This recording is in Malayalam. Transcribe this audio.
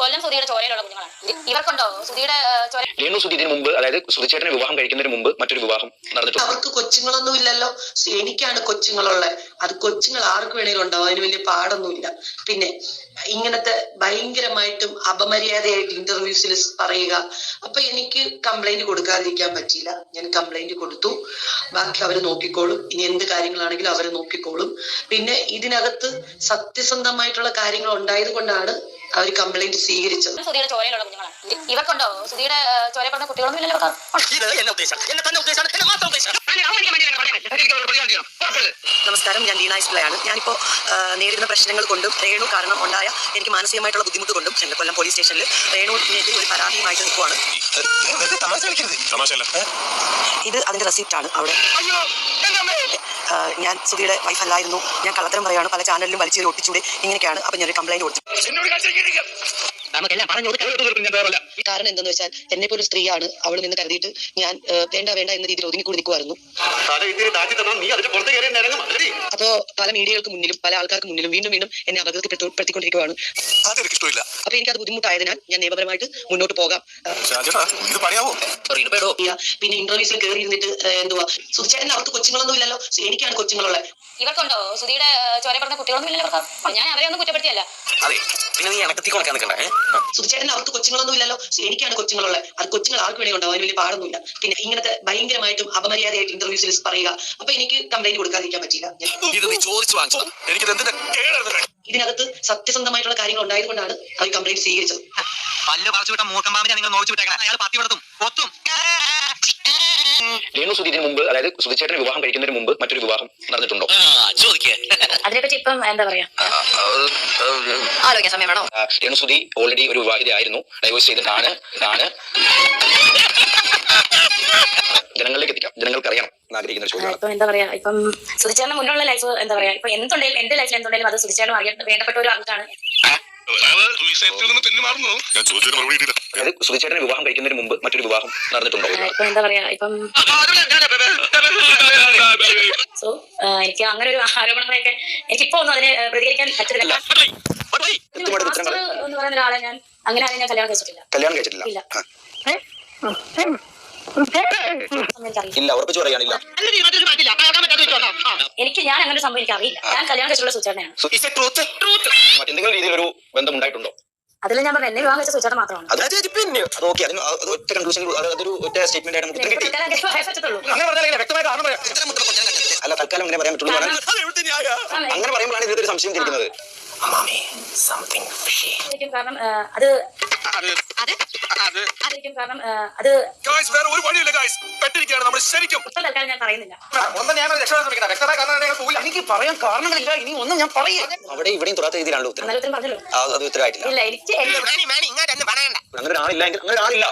കൊല്ലം സുധിയുടെ ചോരയിലുള്ള കുഞ്ഞുങ്ങളാണ്. ഇവർക്കുണ്ടോ സുധിയുടെ ചോര? രേണു സുധി ഇതിനു മുമ്പ് അതായത് സുധിച്ചേട്ടനെ വിവാഹം കഴിക്കുന്നതിന് മുമ്പ് മറ്റൊരു വിവാഹം നടന്നിട്ടുണ്ട്. അവർക്ക് കൊച്ചുങ്ങളൊന്നും ഇല്ലല്ലോ. എനിക്കാണ് കൊച്ചുങ്ങളുള്ളത്. അത് കൊച്ചുങ്ങൾ ആർക്ക് വേണേലും ഉണ്ടാവും അതിന് വലിയ പാടൊന്നുമില്ല. പിന്നെ ഇങ്ങനത്തെ ഭയങ്കരമായിട്ടും അപമര്യാദയായിട്ട് ഇന്റർവ്യൂസിൽ പറയുക. അപ്പൊ എനിക്ക് കംപ്ലൈന്റ് കൊടുക്കാതിരിക്കാൻ പറ്റിയില്ല. ഞാൻ കംപ്ലൈന്റ് കൊടുത്തു. ബാക്കി അവർ നോക്കിക്കോളും. ഇനി എന്ത് കാര്യങ്ങളാണെങ്കിലും അവർ നോക്കിക്കോളും. പിന്നെ ഇതിനകത്ത് സത്യസന്ധമായിട്ടുള്ള കാര്യങ്ങൾ ഉണ്ടായത് കൊണ്ടാണ് അവർ കംപ്ലൈന്റ് സ്വീകരിച്ചത്. സുധിയുടെ ചോരയിലുള്ള കുഞ്ഞുങ്ങളാണ്. ഇവർക്കുണ്ടോ? സുധിയുടെ ചോരയിൽ കുട്ടികളൊന്നും ഇല്ലല്ലോ എന്നെ ഉദ്ദേശം എന്നെ തന്നെ ഉദ്ദേശം എന്നെ മാത്രം ഉദ്ദേശം നമസ്കാരം ഞാൻ ഡീന ഇസ്പ്ലേ ആണ്. ഞാനിപ്പോ ആ, നേരിടുന്ന പ്രശ്നങ്ങൾ കൊണ്ടും രേണു കാരണം ഉണ്ടായ എനിക്ക് മാനസികമായിട്ടുള്ള ബുദ്ധിമുട്ട് കൊണ്ടും ചെന്നക്കൊല്ലം കൊല്ലം പോലീസ് സ്റ്റേഷനിൽ രേണുവിനെതിരെ ഒരു പരാതിയുമായിട്ട് നിൽക്കുവാണ്. ഇത് അതിന്റെ റെസിപ്റ്റാണ് അവിടെ. ഞാൻ സുധിയുടെ വൈഫ് അല്ലായിരുന്നു. ഞാൻ കള്ളത്തരം പറയാണ്. പല ചാനലിലും വലിച്ചു ഒട്ടിച്ചൂടെ ഇങ്ങനെയൊക്കെയാണ്. അപ്പൊ ഞാനൊരു കംപ്ലൈന്റ് കൊടുത്തു. നമുക്കെല്ലാം പറഞ്ഞു കാരണം എന്തെന്ന് വെച്ചാൽ എന്നെ പോലെ സ്ത്രീയാണ് അവൾ നിന്ന് കരുതിയിട്ട് ഞാൻ വേണ്ട വേണ്ട എന്ന രീതിയിൽ ഒതുങ്ങിക്കൂടി നിൽക്കുമായിരുന്നു അപ്പോ പല മീഡിയകൾക്ക് മുന്നിലും പല ആൾക്കാർക്ക് മുന്നിലും വീണ്ടും വീണ്ടും എന്നെ അപകടത്തിൽപ്പെടുത്തിക്കൊണ്ടിരിക്കുകയാണ് അപ്പൊ എനിക്ക് അപ്പൊ എനിക്കത് ബുദ്ധിമുട്ടായതിനാൽ ഞാൻ നിയമപരമായിട്ട് മുന്നോട്ട് പോകാം. പിന്നെ ഇന്റർവ്യൂസിൽ കയറി ഇരുന്നിട്ട് എന്തുവാ? സുധിച്ചേട്ടൻ അവർക്ക് കൊച്ചുങ്ങളൊന്നും ഇല്ലല്ലോ. എനിക്കാണ് കൊച്ചുങ്ങളുള്ളത്. ഇവർക്കുണ്ടോ? സുധിയുടെ ചോര പറഞ്ഞ കുട്ടികളൊന്നും ഇല്ലല്ലോ ഞാൻ അവരെ ഒന്നും കുറ്റപ്പെടുത്തിയല്ല. അതെ പിന്നെ നീ ഇണക്കത്തി കൊടുക്കാൻ നിൽക്കണ്ടേ സുധിച്ചേട്ടൻ അവർക്ക് കൊച്ചുങ്ങളൊന്നും ഇല്ലല്ലോ. എനിക്കാണ് കൊച്ചുങ്ങളുള്ളത്. അത് കൊച്ചുങ്ങൾ ആർക്ക് വേണമെങ്കിൽ ഉണ്ടാവും. അതിന് വലിയ പാടൊന്നുമില്ല. പിന്നെ ഇങ്ങനത്തെ ഭയങ്കരമായിട്ടും അപമര്യാദയായിട്ട് ഇന്റർവ്യൂസിൽ പറയുക. അപ്പൊ എനിക്ക് കംപ്ലൈന്റ് കൊടുക്കാതിരിക്കാൻ പറ്റില്ല ഇതിനകത്ത് സത്യസന്ധമായിട്ടുള്ള കാര്യങ്ങൾ ഉണ്ടായത് കൊണ്ടാണ് അവർ കംപ്ലൈന്റ് സ്വീകരിച്ചത്. പല്ല് പറിച്ചു വിട്ട നിങ്ങൾ നോക്കി വിട്ടേക്കണം. അയാൾ പത്തി വിടത്തും കൊത്തും. രേണു ഇതിനു മുമ്പ് അതായത് സുധിച്ചേട്ടനെ വിവാഹം കഴിക്കുന്നതിന് മുമ്പ് മറ്റൊരു വിവാഹം നടന്നിട്ടുണ്ടോ? ചോദിക്കേ. അതിനെപ്പറ്റി ഇപ്പം എന്താ പറയാ? ആലോചിക്കാൻ സമയം വേണോ? രേണു സുധി ഓൾറെഡി ഒരു വിവാഹിതയായിരുന്നു ഡൈവോഴ്സ് ചെയ്തിട്ടാണ് ആണ് ജനങ്ങളിലേക്ക് എത്തിക്കാം. ജനങ്ങൾക്ക് അറിയണം ആഗ്രഹിക്കുന്ന ഇപ്പം എന്താ പറയാ ഇപ്പം സുധിച്ചേട്ടന് മുന്നുള്ള ലൈഫ് എന്താ പറയാ? ഇപ്പൊ എന്തുണ്ടെങ്കിലും എന്റെ ലൈഫിൽ എന്തുണ്ടെങ്കിലും അത് സുധിച്ചേട്ടനും അറിയാൻ വേണ്ടപ്പെട്ട ഒരു ആൾക്കാണ് വിഷയത്തിൽ നിന്ന് പിന്മാറുന്നു ഞാൻ ചോദിച്ചതിന് മറുപടി കിട്ടിയില്ല അതായത് സുധിച്ചേട്ടനെ വിവാഹം കഴിക്കുന്നതിന് മുമ്പ് മറ്റൊരു വിവാഹം നടന്നിട്ടുണ്ടോ? ഇപ്പൊ എന്താ പറയാ ഇപ്പം സോ എനിക്ക് അങ്ങനെ ഒരു ആരോപണങ്ങളൊക്കെ എനിക്കിപ്പോ ഒന്നും അതിനെ പ്രതികരിക്കാൻ പറ്റുന്നില്ല കൃത്യമായിട്ട് ഉത്തരം മാസ്റ്റർ എന്ന് പറയുന്ന ഒരാളെ ഞാൻ അങ്ങനെ ആരെയും ഞാൻ കല്യാണം കഴിച്ചിട്ടില്ല. കല്യാണം കഴിച്ചിട്ടില്ല. ഇല്ല. എനിക്കറിയില്ല ഇല്ല ഉറപ്പിച്ചു പറയാനില്ല. എനിക്ക് ഞാൻ അങ്ങനെ സംഭവിക്കാൻ സംഭവം എനിക്ക് അറിയില്ല ഞാൻ കല്യാണം കഴിച്ചുള്ള സൂചനയാണ് മറ്റെന്തെങ്കിലും രീതിയിലൊരു ബന്ധം ഉണ്ടായിട്ടുണ്ടോ അതിൽ ഞാൻ പറഞ്ഞു എന്നെ വിവാഹം കഴിച്ച മാത്രമാണ്. അത് അത് അത് അത് അല്ല തൽക്കാലം അങ്ങനെ പറയാൻ പറ്റുള്ളൂ. അങ്ങനെ പറയുമ്പോഴാണ് ഇതിലൊരു സംശയം തിരിക്കുന്നത് അതായിരിക്കും കാരണം ആ, അത് അതായിരിക്കും കാരണം അത് ഗായ്സ് വേറെ ഒരു വഴിയില്ല ഗായ്സ് പെട്ടിരിക്കുകയാണ് നമ്മൾ ശരിക്കും. ഇപ്പൊ തൽക്കാലം ഞാൻ പറയുന്നില്ല. ഒന്നും ഞാൻ രക്ഷപ്പെടാൻ ശ്രമിക്കുന്നത് വ്യക്തമായ കാരണം പോകില്ല എനിക്ക് പറയാൻ കാരണങ്ങളില്ല. ഇനി ഒന്നും ഞാൻ പറയും. അവിടെ ഇവിടെയും തുറാത്ത രീതിയിലാണല്ലോ ഉത്തരം. എന്നാലും ഉത്തരം പറഞ്ഞല്ലോ. അത് അത് ഉത്തരവായിട്ടില്ല. ഇല്ല എനിക്ക് എന്റെ- അങ്ങനെ ഒരാളില്ല അങ്ങനെ ഒരാളില്ല